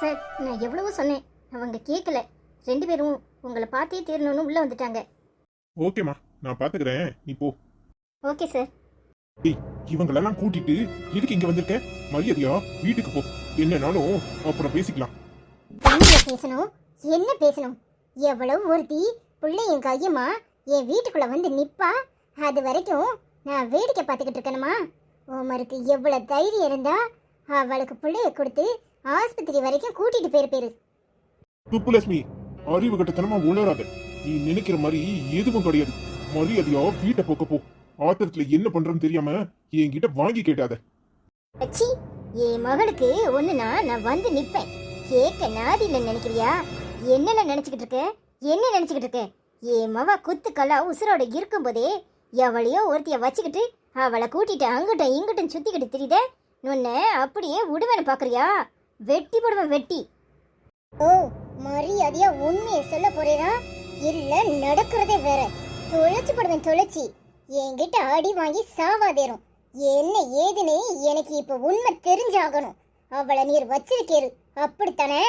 Sir நான் எவ்வளவோ சொன்னேன். அவங்க கேட்கல ரெண்டு பேரும் உங்களை பார்த்தே தீரணும்னு உள்ள வந்துட்டாங்க. ஓகேம்மா நான் பாத்துக்கிறேன். நீ போ. ஓகே சார் டேய் இவங்களெல்லாம் கூட்டிட்டு எதுக்கு இங்க வந்திருக்க? மரியாதையா வீட்டுக்கு போ. என்னனாலும் அப்புறம் பேசிக்கலாம். என்னங்க பேசணும்? என்ன பேசணும்? எவ்வளவு ஒருத்தி புள்ளை என் கையம்மா என் வீட்டுக்குள்ள வந்து நிப்பா? அது வரைக்கும் நான் வேடிக்கை பார்த்துக்கிட்டு இருக்கணுமா? உமருக்கு எவ்வளவு தைரியம் இருந்தா அவளுக்கு பிள்ளைய கொடுத்து ஆஸ்பத்திரி வரைக்கும் கூட்டிட்டு போயிருப்பேரு துப்புலட்சுமி அறிவு கட்டத்தனமா உணராத நீ நினைக்கிற மாதிரி எதுவும் கிடையாது. மரியாதையா வீட்டை போக்க போ. ஆத்திரத்துல என்ன பண்றேன்னு தெரியாம என்கிட்ட வாங்கி கேட்டாத. அச்சி என் மகளுக்கு ஒண்ணுனா நான் வந்து நிப்பேன். கேட்க நாதில நினைக்கிறியா? என்னென்ன நினைச்சுக்கிட்டு இருக்க? என்ன நினைச்சுக்கிட்டு இருக்க? என் மவ குத்துக்கல்லா உசுரோட இருக்கும்போதே எவளையோ ஒருத்திய வச்சுக்கிட்டு அவளை கூட்டிட்டு அங்கிட்டும் இங்கிட்டும் சுத்திக்கிட்டு திரியுத? உன்னை அப்படியே விடுவேன்னு பாக்குறியா? வெட்டி போடுவேன் வெட்டி. ஓ மரியாதையா உண்மையை சொல்ல போறேனா இல்ல நடக்கிறதே வேற. தொலைச்சு போடுவேன் தொலைச்சி. என்கிட்ட அடி வாங்கி சாவாதேரும் என்ன ஏதுன்னு எனக்கு இப்ப உண்மை தெரிஞ்சாகணும். அவளை நீர் வச்சிருக்கேரு. அப்படித்தானே?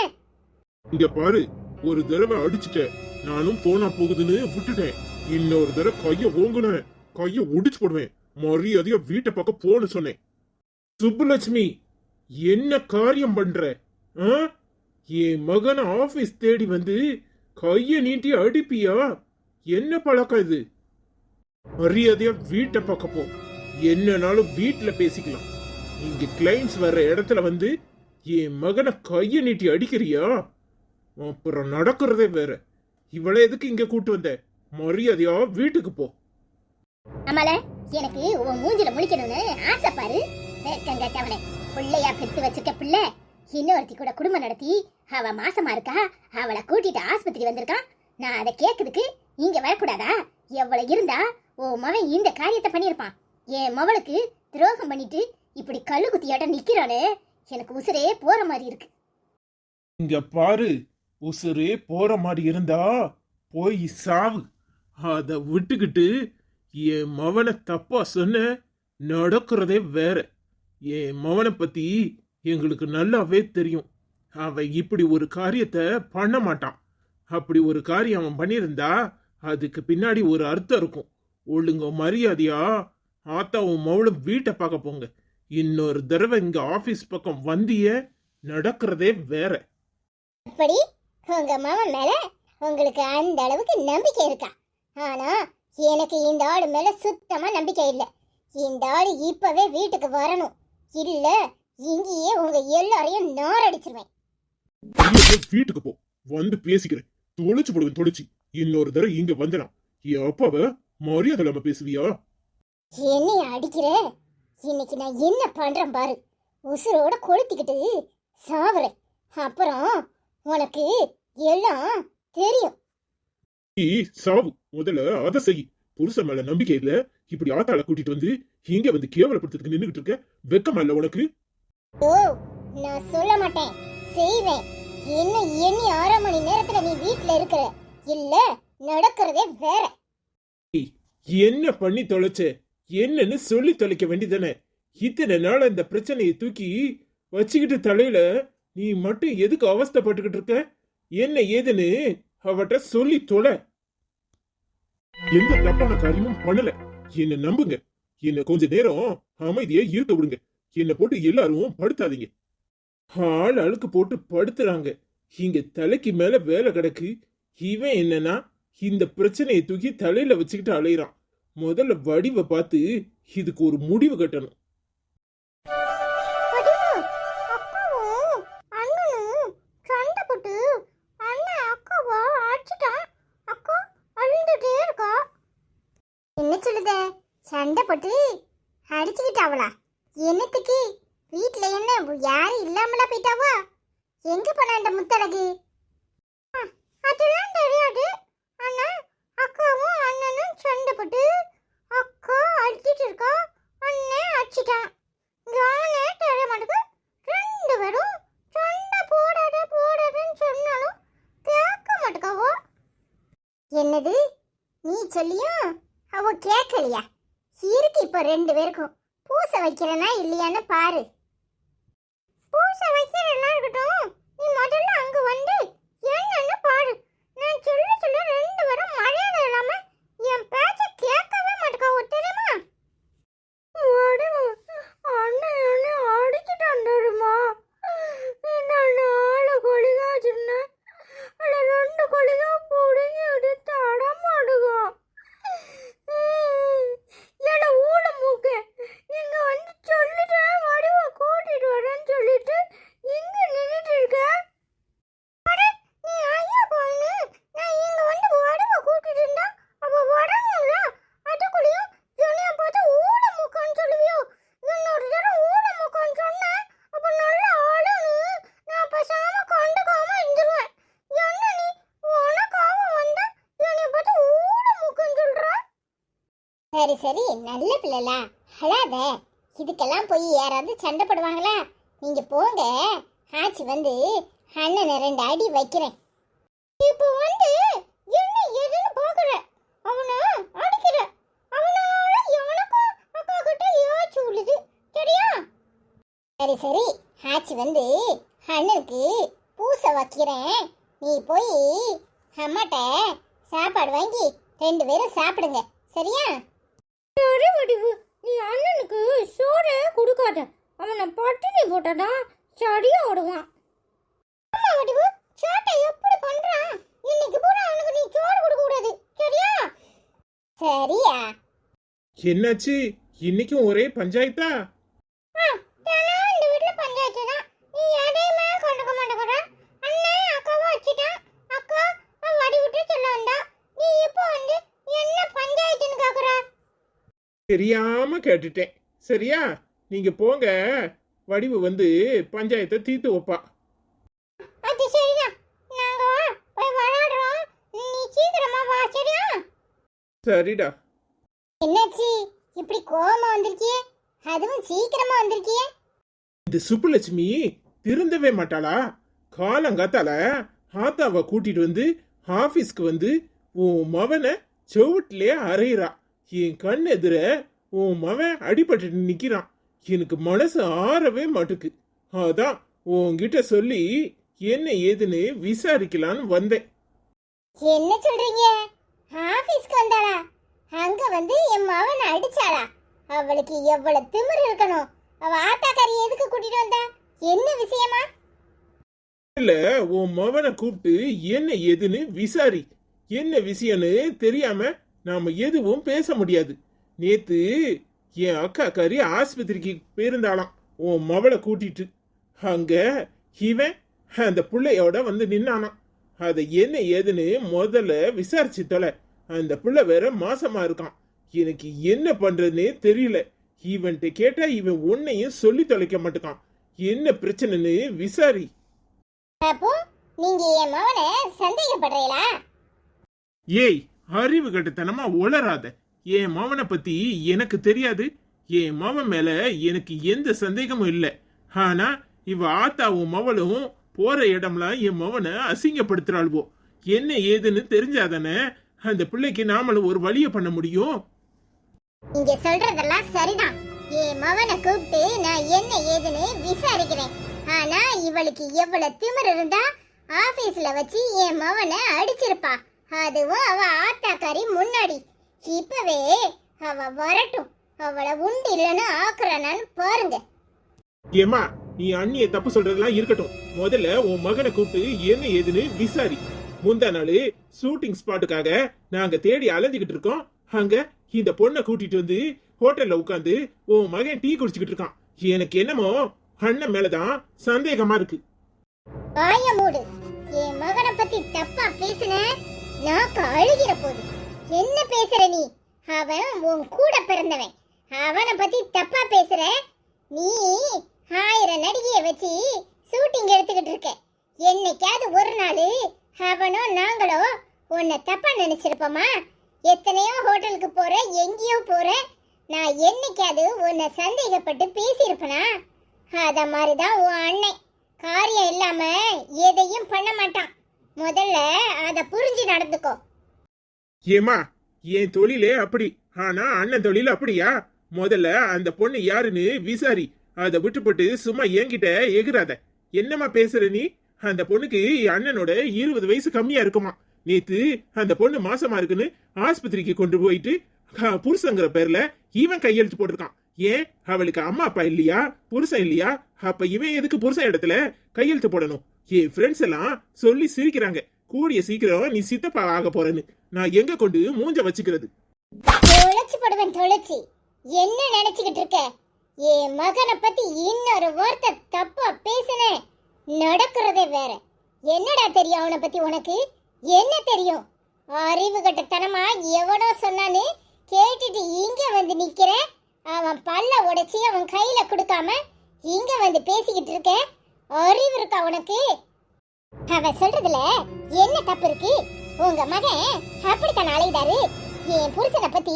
இங்க பாரு ஒரு தடவை அடிச்சுட்ட. நானும் போனா போகுதுன்னு விட்டுட்டேன். இன்னொரு தடவை கைய ஓங்குன. கைய ஒடிச்சு போடுவேன். மரியாதையா வீட்டை பக்கம் போன்னு சொன்னேன். சுப்புலட்சுமி என்ன காரியம் பண்ற? ஆ? என் மகனை ஆபீஸ் தேடி வந்து கைய நீட்டி அடிப்பியா? என்ன பழக்கம் இது? மரியாதையா வீட்டை பக்கம் போ. என்னனாலும் வீட்டுல பேசிக்கலாம். இங்க கிளைண்ட்ஸ் வர்ற இடத்துல வந்து என் மகனை கைய நீட்டி அடிக்கிறியா? அப்புறம் நடக்கிறதே வேற. இவளை எதுக்கு இங்க கூட்டு வந்த? மரியாதையா வீட்டுக்கு போ. அம்மால எனக்கு உன் மூஞ்சில முடிக்கணும்னு ஆசைப்பாரு பாரு. பிள்ளையா பெத்து வச்சிருக்க பிள்ளை. இன்னொருத்தி கூட குடும்பம் நடத்தி அவ மாசமா இருக்கா? அவளை கூட்டிட்டு ஆஸ்பத்திரி வந்திருக்கான் நான் அதை கேக்குறதுக்கு இங்க வரக்கூடாதா? எவ்வளவு இருந்தா உன் மவன் இந்த காரியத்தை பண்ணியிருப்பான். என் மவளுக்கு துரோகம் பண்ணிட்டு இப்படி கல்லு குத்தியாட்ட நிக்கிறானே. எனக்கு உசுரே போற மாதிரி இருக்கு. இங்க பாரு உசுரே போற மாதிரி இருந்தா போய் சாவு. அத விட்டுக்கிட்டு என் மவனை தப்பா சொன்ன நடக்கிறதே வேற. என் மவனை பத்தி எங்களுக்கு நல்லாவே தெரியும். அவன் இப்படி ஒரு காரியத்தை பண்ண மாட்டான். அப்படி ஒரு காரியம் அவன் பண்ணியிருந்தா அதுக்கு பின்னாடி ஒரு அர்த்தம் இருக்கும். ஒழுங்க மரியாதையா? ஆத்தாவும் மவளும் வீட்டை பார்க்க போங்க. இன்னொரு தடவை இங்க ஆபீஸ் பக்கம் வந்திய நடக்கிறதே வேற. அப்படி உங்க மாமன் மேல உங்களுக்கு அந்த அளவுக்கு நம்பிக்கை இருக்கா? ஆனா எனக்கு இந்த ஆடு மேல சுத்தமா நம்பிக்கை இல்லை. இந்த ஆடு இப்பவே வீட்டுக்கு வரணும். இல்ல இங்கேயே உங்க எல்லாரையும் நாரடிச்சிருவேன் வீட்டுக்கு போ. வந்து பேசிக்கிறேன். தொலைச்சு போடுவேன் தொலைச்சு இன்னொரு தடவை இங்க வந்தனா. என் அப்பாவ மரியாதை இல்லாம பேசுவியா? என்னைய அடிக்கிற? இன்னைக்கு நான் என்ன பண்றேன் பாரு. உசுரோட கொளுத்திக்கிட்டு சாவறேன். அப்புறம் உனக்கு எல்லாம் தெரியும். சாவு. முதல்ல அதை செய். புருஷன் மேல நம்பிக்கை இல்ல. இப்படி ஆத்தாள கூட்டிட்டு வந்து இங்க வந்து கேவலப்படுத்துறதுக்கு நின்னுகிட்டு இருக்க? வெக்கமா இல்ல உனக்கு? ஓ நான் சொல்ல மாட்டேன். செய்வேன். இன்னும் எண்ணி அரை மணி நேரத்துல நீ வீட்ல இருக்கிற? இல்ல நடக்கிறதே வேற. என்ன பண்ணி தொலைச்ச? என்னன்னு சொல்லி தொலைக்க வேண்டியதானே இத்தனை நாள் இந்த பிரச்சனையை தூக்கி வச்சுக்கிட்டு தலையில நீ மட்டும் எதுக்கு அவஸ்தைப்பட்டுக்கிட்டு இருக்க? என்ன ஏதுன்னு அவட்ட சொல்லி தொலை. எந்த தப்பான காரியமும் பண்ணல. என்ன நம்புங்க. என்ன கொஞ்ச நேரம் அமைதியை இருக்க விடுங்க. என்ன போட்டு எல்லாரும் படுத்தாதீங்க. ஆள் அழுக்கு போட்டு படுத்துறாங்க. இங்க தலைக்கு மேல வேலை கிடக்கு. இவன் என்னன்னா இந்த பிரச்சனையை தூக்கி தலையில வச்சுக்கிட்டு அலையிறான். முதல்ல வடிவை பார்த்து இதுக்கு ஒரு முடிவு கட்டணும். சண்டை போட்டு அடிச்சுக்கிட்டாவளா என்னத்துக்கு? வீட்டில் என்ன யாரும் இல்லாமலா போயிட்டாவா? எங்கே போனா இந்த முத்தழகு? ஆ, அதெல்லாம் தெரியாது. ஆனால் அக்காவும் அண்ணனும் சண்டை போட்டு அக்கா அடிச்சிட்டு இருக்கா அண்ணன் அடிச்சிட்டான். யானே தெரிய மாட்டேங்குது ரெண்டு பேரும் சண்டை போடாத போடாதன்னு சொன்னாலும் கேட்க மாட்டேக்காவோ என்னது? நீ சொல்லியும் அவ கேட்கலையா? இருக்கு இப்போ ரெண்டு பேருக்கும். பூசை வைக்கிறேனா இல்லையான்னு பாரு. பூசை வைக்கிறேன்னா இருக்கட்டும். நீ முதல்ல அங்கே வந்து என்னன்னு பாரு. நான் சொல்ல சொல்ல ரெண்டு வரும் மரியாதை இல்லாமல் சரி சரி. நல்ல பிள்ளைலா. அழாத. இதுக்கெல்லாம் போய் யாராவது சண்டை போடுவாங்களா? நீங்க போங்க. ஆச்சி வந்து அண்ணனை ரெண்டு அடி வைக்கிறேன். இப்போ வந்து என்ன எதுன்னு பாக்குற அவனை அடிக்கிற அவனால எனக்கும் அக்கா கிட்ட ஏச்சு விழுது. சரியா? சரி சரி. ஆச்சி வந்து அண்ணனுக்கு பூசை வைக்கிறேன். நீ போய் அம்மாட்ட சாப்பாடு வாங்கி ரெண்டு பேரும் சாப்பிடுங்க. சரியா? வடிவு நீ அண்ணனுக்கு சோறே கொடுக்காத. அவனை பட்டினி போட்டதான் சரியா ஓடுவான் அம்மா வடிவு சேட்டை எப்படி பண்றான்? இன்னைக்கு பூரா அவனுக்கு நீ சோறு கொடுக்க கூடாது. சரியா? சரியா? என்னாச்சு? இன்னைக்கும் ஒரே பஞ்சாயத்தா? ஆ, தினம் இந்த வீட்ல பஞ்சாயத்து தான் நீ எதையுமே கண்டுக்க மாட்டேங்கிற அண்ணன் அக்காவை வச்சுட்டான் அக்கா அவன் வடி விட்டு சொல்ல வந்தா நீ இப்போ வந்து என்ன பஞ்சாயத்துன்னு கேக்குற தெரியாம கேட்டுட்டேன். சரியா? நீங்க போங்க. வடிவு வந்து பஞ்சாயத்தை தீர்த்து வைப்பா. அது சரிதான் நாங்க போய் விளையாடுறோம். நீ சீக்கிரமா வா சரியா? சரிடா. என்னாச்சு? இப்படி கோவமா வந்திருக்கியே? அதுவும் சீக்கிரமா வந்திருக்கியே? இந்த சுப்புலட்சுமி திருந்தவே மாட்டாளா? காலங்காத்தால ஆத்தாவை கூட்டிட்டு வந்து ஆபீஸ்க்கு வந்து உன் மவனை செவுட்டிலே அறையிறா. என் கண் எதிர உன் மவன் அடிபட்டு நிக்கிறான். எனக்கு மனசு ஆறவே மாட்டுக்கு. அதான் உன்கிட்ட சொல்லி என்ன ஏதுன்னு விசாரிக்கலான்னு வந்தேன். என்ன சொல்றீங்க? ஆபீஸ்க்கு வந்தாளா? அங்க வந்து என் மகனை அடிச்சாளா? அவளுக்கு எவ்வளவு திமிரு இருக்கணும். அவ ஆத்தாக்காரி எதுக்கு கூட்டிட்டு வந்தா? என்ன விஷயமா? இல்ல உன் மவனை கூப்பிட்டு என்ன ஏதுன்னு விசாரி. என்ன விஷயம்னு தெரியாம நாம எதுவும் பேச முடியாது. நேத்து என் அக்கா கறி ஆஸ்பத்திரிக்கு போயிருந்தாளாம். உன் மவளை கூட்டிட்டு. அங்க இவன் அந்த பிள்ளையோட வந்து நின்னானாம். அதை என்ன ஏதுன்னு முதல்ல விசாரிச்சு தொலை. அந்த பிள்ளை வேற மாசமா இருக்கான் எனக்கு என்ன பண்றதுன்னே தெரியல. இவன்கிட்ட கேட்டா இவன் உன்னையும் சொல்லி தொலைக்க மாட்டேக்கான் என்ன பிரச்சனைன்னு விசாரி. அப்போ நீங்க என் மகனை சந்தேகப்படுறீங்களா? ஏய் அறிவு கட்டுத்தனமா உளராத என் மவனை பத்தி எனக்கு தெரியாது. என் மவன் மேல எனக்கு எந்த சந்தேகமும் இல்லை. ஆனா இவ ஆத்தாவும் மவளும் போற இடம்லாம் என் மவனை அசிங்கப்படுத்துறாள்வோ. என்ன ஏதுன்னு தெரிஞ்சாதானே அந்த பிள்ளைக்கு நாமளும் ஒரு வழிய பண்ண முடியும்? நீங்க சொல்றதெல்லாம் சரிதான். என் மவனை கூப்பிட்டு நான் என்ன ஏதுன்னு விசாரிக்கிறேன். ஆனா இவளுக்கு எவ்வளவு திமிர் இருந்தா ஆபீஸ்ல வச்சு என் மவனை அடிச்சிருப்பா. அதுவும் அவ ஆத்தாக்காரி முன்னாடி. இப்பவே அவ வரட்டும். அவளை உண்டு இல்லைன்னு ஆக்குறானான்னு பாருங்க. ஏமா நீ அண்ணிய தப்பு சொல்றதெல்லாம் இருக்கட்டும். முதல்ல உன் மகனை கூப்பிட்டு என்ன ஏதுன்னு விசாரி. முந்தா நாள் ஷூட்டிங் ஸ்பாட்டுக்காக நாங்க தேடி அலைஞ்சுக்கிட்டு இருக்கோம். அங்க இந்த பொண்ணை கூட்டிட்டு வந்து ஹோட்டல்ல உட்காந்து உன் மகன் டீ குடிச்சுக்கிட்டு இருக்கான். எனக்கு என்னமோ அண்ணன் மேலதான் சந்தேகமா இருக்கு. வாய மூடு. என் மகனை பத்தி தப்பா பேசுன? நான் அழுகிற போது. என்ன பேசுற நீ? அவன் உன் கூட பிறந்தவன். அவனை பத்தி தப்பா பேசுற? நீ ஆயிரம் நடிகைய வச்சு ஷூட்டிங் எடுத்துக்கிட்டு இருக்க. என்னைக்காவது ஒரு நாள் அவனோ நாங்களோ உன்னை தப்பா நினைச்சிருப்போமா? எத்தனையோ ஹோட்டலுக்கு போற எங்கேயோ போற நான் என்னைக்காவது உன்னை சந்தேகப்பட்டு பேசியிருப்பனா? அத மாதிரிதான் உன் அண்ணன். காரியம் இல்லாம எதையும் பண்ண மாட்டான். முதல்ல அத புரிஞ்சு நடந்துக்கோ. ஏமா என் தொழிலே அப்படி. ஆனா அண்ணன் தொழில் அப்படியா? முதல்ல அந்த பொண்ணு யாருன்னு விசாரி. அதை விட்டுப்பட்டு சும்மா என்கிட்ட எகிராத. என்னம்மா பேசுற நீ? அந்த பொண்ணுக்கு அண்ணனோட இருபது வயசு கம்மியா இருக்குமா? நேத்து அந்த பொண்ணு மாசமா இருக்குன்னு ஆஸ்பத்திரிக்கு கொண்டு போயிட்டு புருஷங்கிற பேர்ல இவன் கையெழுத்து போட்டிருக்கான். ஏன்? அவளுக்கு அம்மா அப்பா இல்லையா? புருஷன் இல்லையா? அப்ப இவன் எதுக்கு புருஷன் இடத்துல கையெழுத்து போடணும்? என் ஃப்ரெண்ட்ஸ் எல்லாம் சொல்லி சிரிக்கிறாங்க. கூடிய சீக்கிரம் நீ சித்தப்பா ஆக போறேன்னு. நான் எங்க கொண்டு மூஞ்ச வச்சுக்கிறது? தொலைச்சு போடுவேன் தொலைச்சு. என்ன நினைச்சுக்கிட்டு இருக்க? என் மகனை பத்தி இன்னொரு வார்த்தை தப்பா பேசுன. நடக்கிறதே வேற. என்னடா தெரியும் அவனை பத்தி உனக்கு? என்ன தெரியும்? அறிவு கட்டத்தனமா எவனோ சொன்னான்னு கேட்டுட்டு இங்க வந்து நிக்கிற? அவன் பல்ல உடைச்சி அவன் கையில கொடுக்காம இங்க வந்து பேசிக்கிட்டு இருக்கேன் அறிவு இருக்கா உனக்கு? அவ சொல்றதுல என்ன தப்பு இருக்கு? உங்க மகன் அப்படித்தான் அலைதாரு என் புருஷனை பத்தி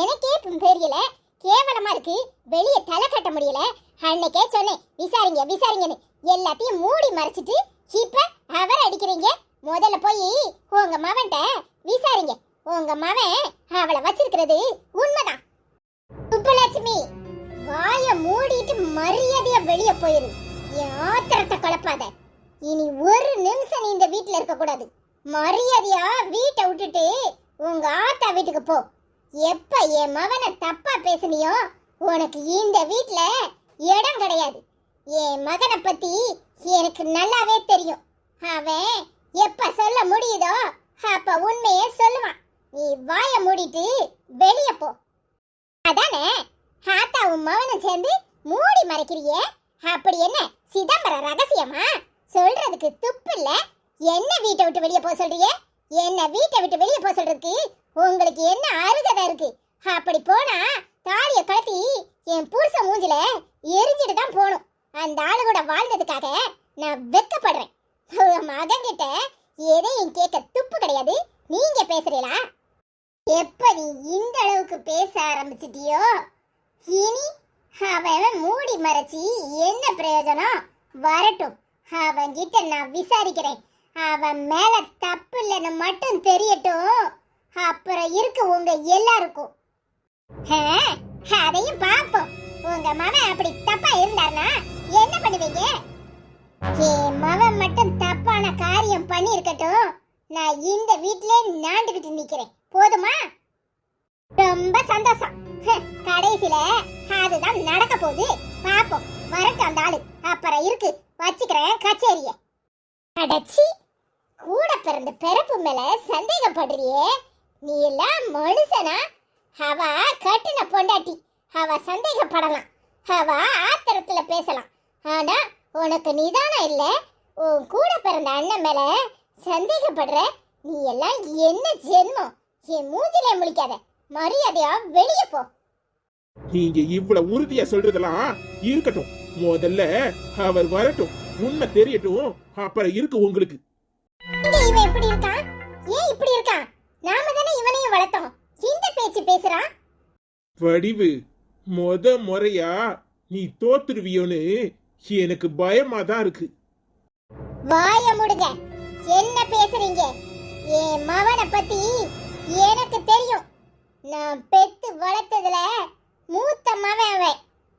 எனக்கே தெரியல கேவலமா இருக்கு. வெளியே தலை கட்ட முடியல. அன்னைக்கே சொன்னேன் விசாரிங்க விசாரிங்கன்னு. எல்லாத்தையும் மூடி மறைச்சிட்டு இப்ப அவர் அடிக்கிறீங்க? முதல்ல போய் உங்க மவன்கிட்ட விசாரிங்க. உங்க மவன் அவளை வச்சிருக்கிறது உண்மைதான். சுப்பலட்சுமி வாய மூடிட்டு மரியாதையா வெளியே போயிரு. ஆத்திரத்தை கலப்பாத இனி ஒரு நிமிஷம் நீ இந்த வீட்டில் இருக்கக்கூடாது. மரியாதையா வீட்டை விட்டுட்டு உங்க ஆத்தா வீட்டுக்கு போ. எப்ப என் மகனை தப்பா பேசுனியோ உனக்கு இந்த வீட்ல இடம் கிடையாது. என் மகனை பத்தி எனக்கு நல்லாவே தெரியும். அவன் எப்ப சொல்ல முடியுதோ அப்ப உண்மையே சொல்லுவான். நீ வாய மூடிட்டு வெளியே போ. அதானே? ஆத்தாவும் மகனும் சேர்ந்து மூடி மறைக்கிறியே? அப்படி என்ன? சிதம்பரம் ரகசியமா? சொல்றதுக்கு துப்பு இல்ல? என்ன வீட்டை விட்டு வெளியே போக சொல்றீங்க? என்ன வீட்டை விட்டு வெளியே போக சொல்றதுக்கு? உங்களுக்கு என்ன அருகதை இருக்கு? அப்படி போனா தாலியை கழட்டி என் புருஷ மூஞ்சில எரிஞ்சிட்டு தான் போகணும். அந்த ஆளு கூட வாழ்ந்ததுக்காக நான் வெக்கப்படுறேன். மகன் கிட்ட எதையும் கேட்க துப்பு கிடையாது. நீங்க பேசுறீங்களா? எப்ப நீ இந்த அளவுக்கு பேச ஆரம்பிச்சிட்டியோ? இனி அவன் மூடி மறைச்சி என்ன பிரயோஜனம்? வரட்டும். அவன் கிட்ட நான் விசாரிக்கிறேன். அவன் மேல தப்பு இல்லைன்னு மட்டும் தெரியட்டும். அப்புறம் இருக்கு உங்க எல்லாருக்கும். ஆ, அதையும் பார்ப்போம். உங்க மகன் அப்படி தப்பா இருந்தார்னா என்ன பண்ணுவீங்க? என் மகன் மட்டும் தப்பான காரியம் பண்ணி இருக்கட்டும் நான் இந்த வீட்டிலே நாண்டுகிட்டு நிக்கிறேன். போதுமா? ரொம்ப சந்தோஷம். கடைசியில அதுதான் நடக்க போகுது. பாப்போம் வரட்டும் அந்த ஆளு. அப்புறம் இருக்கு வச்சுக்கிறேன் கச்சேரிய. அடச்சி கூட பிறந்த பிறப்பு மேல சந்தேகப்படுறியே? நீ எல்லாம் மனுஷனா? அவ கட்டின பொண்டாட்டி. அவ சந்தேகப்படலாம். அவ ஆத்திரத்துல பேசலாம். ஆனா உனக்கு நிதானம் இல்ல. உன் கூட பிறந்த அண்ணன் மேல சந்தேகப்படுற நீ எல்லாம் என்ன ஜென்மம்? என் மூஞ்சிலே முழிக்காத. மரியாதையா வெளியே போ. நீங்க இவ்வளவு உறுதியா சொல்றதெல்லாம் இருக்கட்டும். முதல்ல அவர் வரட்டும். உண்மை தெரியட்டும். அப்புறம் இருக்கு உங்களுக்கு. இவன் எப்படி இருக்கான்? ஏன் இப்படி இருக்கான்? நாம தானே இவனையும் வளர்த்தோம். இந்த பேச்சு பேசுறான் வடிவு முத முறையா நீ தோத்துருவியோன்னு எனக்கு பயமா தான் இருக்கு. வாய முடுங்க. என்ன பேசுறீங்க? என் மவனை பத்தி எனக்கு தெரியும். நான் பெத்து வளர்த்ததுல மூத்த மவன் அவன்.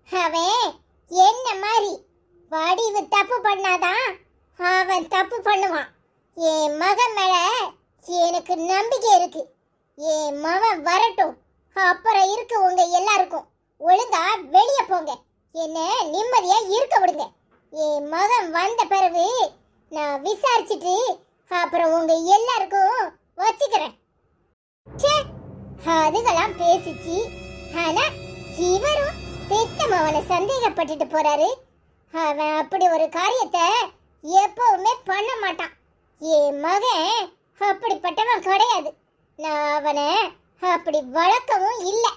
அவன் என்ன மாதிரி வடிவு தப்பு பண்ணாதான் அவன் தப்பு பண்ணுவான். என் மகன் மேல எனக்கு நம்பிக்கை இருக்கு. என் மகன் வரட்டும். அப்புறம் இருக்கு உங்க எல்லாருக்கும். ஒழுங்கா வெளியே போங்க. என்ன நிம்மதியா இருக்க விடுங்க. என் மகன் வந்த பிறகு நான் விசாரிச்சுட்டு அப்புறம் உங்க எல்லாருக்கும் வச்சுக்கிறேன். ச்சே, அதுகெல்லாம் பேசிச்சு. ஆனா இவரும் பெத்த மவனை சந்தேகப்பட்டுட்டு போறாரு. அவன் அப்படி ஒரு காரியத்தை எப்பவுமே பண்ண மாட்டான். என் மகன் அப்படிப்பட்டவன் கிடையாது. நான் அவனை அப்படி வளர்க்கவும் இல்லை.